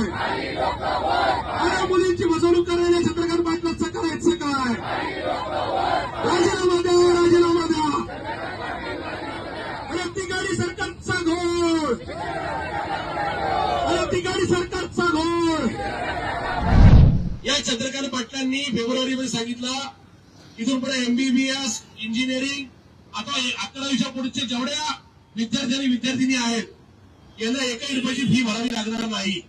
काय अरे मुलींची फसवणूक करायला चंद्रकांत पाटलांचं करायचं काय राजीनामा द्या राजीनामा द्या. अरे तिघाडी सरकारचा घोळ. अरे तिघाडी सरकारचा घोळ. या चंद्रकांत पाटलांनी फेब्रुवारी मध्ये सांगितलं इथून पुढे एमबीबीएस इंजिनिअरिंग आता अकरावीच्या पुढचे जेवढ्या विद्यार्थ्यांनी विद्यार्थिनी आहेत यांना एकाही रुपयाची फी भरावी लागणार नाही.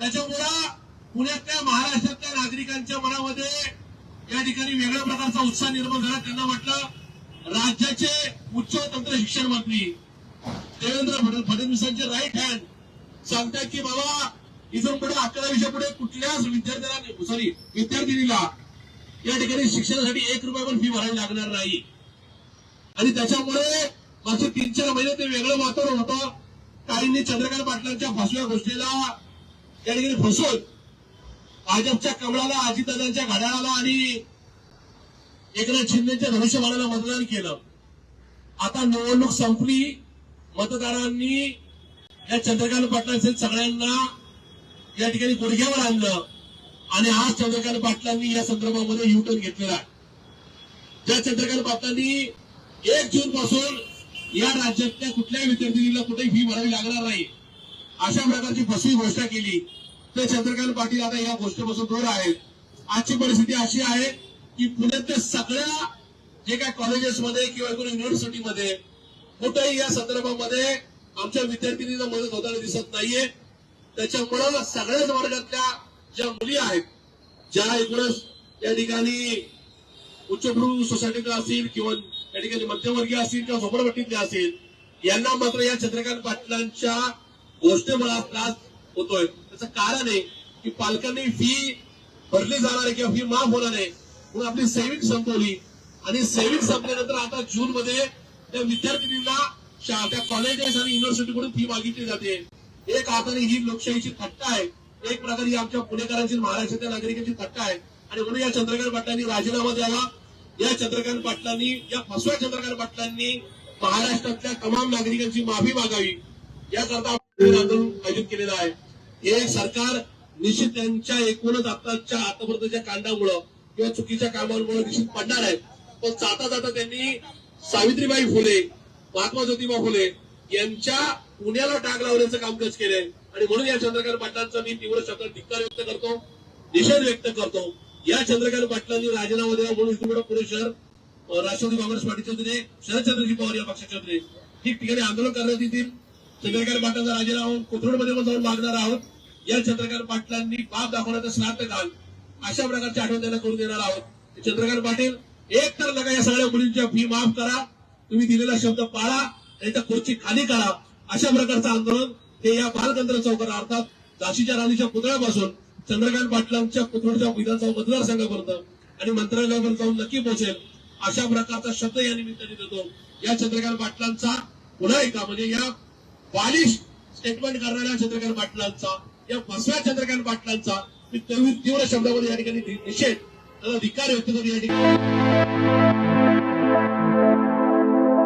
त्याच्यामुळं पुण्यातल्या महाराष्ट्रातल्या नागरिकांच्या मनामध्ये या ठिकाणी वेगळ्या प्रकारचा उत्साह निर्माण झाला. त्यांना म्हटलं राज्याचे उच्च तंत्र शिक्षण मंत्री देवेंद्र फडणवीसांचे राईट हँड सांगतात की बाबा इथून पुढे अकरावीच्या पुढे कुठल्याच विद्यार्थ्याला सॉरी विद्यार्थिनीला या ठिकाणी शिक्षणासाठी एक रुपया पण फी भरावी लागणार नाही. आणि त्याच्यामुळे मागचे तीन चार महिने ते वेगळं वातावरण होतं. काहींनी चंद्रकांत पाटलांच्या फसव्या गोष्टीला त्या ठिकाणी फसून भाजपच्या कमळाला अजितदादांच्या घड्याळाला आणि एकनाथ शिंदेच्या धनुष्यबाणाला मतदान केलं. आता निवडणूक संपली. मतदारांनी या चंद्रकांत पाटलांचे सगळ्यांना या ठिकाणी गुडघ्यावर आणलं. आणि आज चंद्रकांत पाटलांनी या संदर्भामध्ये युटर्न घेतलेला आहे. ज्या चंद्रकांत पाटलांनी एक जून पासून या राज्यातल्या कुठल्याही विद्यार्थिनीला कुठेही फी भरावी लागणार नाही. अशा प्रकारची फसवी घोषणा केली. तर चंद्रकांत पाटील आता या गोष्टीपासून दूर आहेत. आजची परिस्थिती अशी आहे की पुण्यातल्या सगळ्या जे काय कॉलेजेसमध्ये किंवा एकूण युनिव्हर्सिटीमध्ये कुठेही या संदर्भामध्ये आमच्या विद्यार्थिनींना मदत होताना दिसत नाहीये. त्याच्यामुळं सगळ्याच वर्गातल्या ज्या मुली आहेत ज्या एकूणच या ठिकाणी उच्चभ्रू सोसायटीतल्या असतील किंवा या ठिकाणी मध्यमवर्गीय असतील किंवा झोपडपट्टीतल्या असतील यांना मात्र या चंद्रकांत पाटलांच्या गोष्टीमुळे आज त्रास होतोय. त्याचं कारण आहे की पालकांनी फी भरली जाणार आहे किंवा फी माफ होणार आहे. म्हणून आपली सेविंग संपवली. आणि सेविंग संपल्यानंतर आता जून मध्ये त्या विद्यार्थिनींना त्या कॉलेजेस आणि युनिव्हर्सिटीकडून फी मागितली जाते. एक हाताने ही लोकशाहीची थट्टा आहे. एक प्रकारे ही आमच्या पुणेकरांची महाराष्ट्रातल्या नागरिकांची थट्टा आहे. आणि म्हणून या चंद्रकांत पाटलांनी राजीनामा द्यावा. या चंद्रकांत पाटलांनी या फसव्या चंद्रकांत पाटलांनी महाराष्ट्रातल्या तमाम नागरिकांची माफी मागावी. याकरता आंदोलन आयोजित केलेलं आहे. हे सरकार निश्चित त्यांच्या एकूणच आताच्या आतापर्यंतच्या कांडामुळं किंवा चुकीच्या कामांमुळे निश्चित पडणार आहे. पण जाता जाता त्यांनी सावित्रीबाई फुले महात्मा ज्योतिबा फुले यांच्या पुण्याला टाक लावण्याचं कामकाज केलंय. आणि म्हणून या चंद्रकांत पाटलांचा मी तीव्र शब्द धिक्कार व्यक्त करतो निषेध व्यक्त करतो. या चंद्रकांत पाटलांनी राजीनामा द्यावा म्हणून इथून पुणे शहर राष्ट्रवादी काँग्रेस पार्टीचे वतीने शरदचंद्रजी पवार या पक्षाच्या वतीने ठिकठिकाणी आंदोलन करण्यात येतील. चंद्रकांत पाटलाचा राजीनामा कोथरूडमध्ये पण जाऊन मागणार आहोत. या चंद्रकांत पाटलांनी बाप दाखवण्याचा स्नात घाल अशा प्रकारची आठवण त्यांना करून देणार आहोत. चंद्रकांत पाटील एक तर नका या सगळ्या मुलींच्या फी माफ करा. तुम्ही दिलेला शब्द पाळा. आणि त्या खुर्ची खाली करा. अशा प्रकारचं आंदोलन हे या बालगंधर्व चौकात अर्थात झाशीच्या राणीच्या पुतळ्यापासून चंद्रकांत पाटलांच्या पुतळ्याच्या विधानसभा मतदारसंघापर्यंत आणि मंत्रालयावर जाऊन नक्की पोहोचेल. अशा प्रकारचा शब्द या निमित्ताने देतो. या चंद्रकांत पाटलांचा पुन्हा एका म्हणजे या बालिश स्टेटमेंट करणाऱ्या चंद्रकांत पाटलांचा या फसव्या चंद्रकांत पाटलांचा मी तीव्र शब्दामध्ये या ठिकाणी निषेध त्याचा धिक्कार व्यक्त करून या ठिकाणी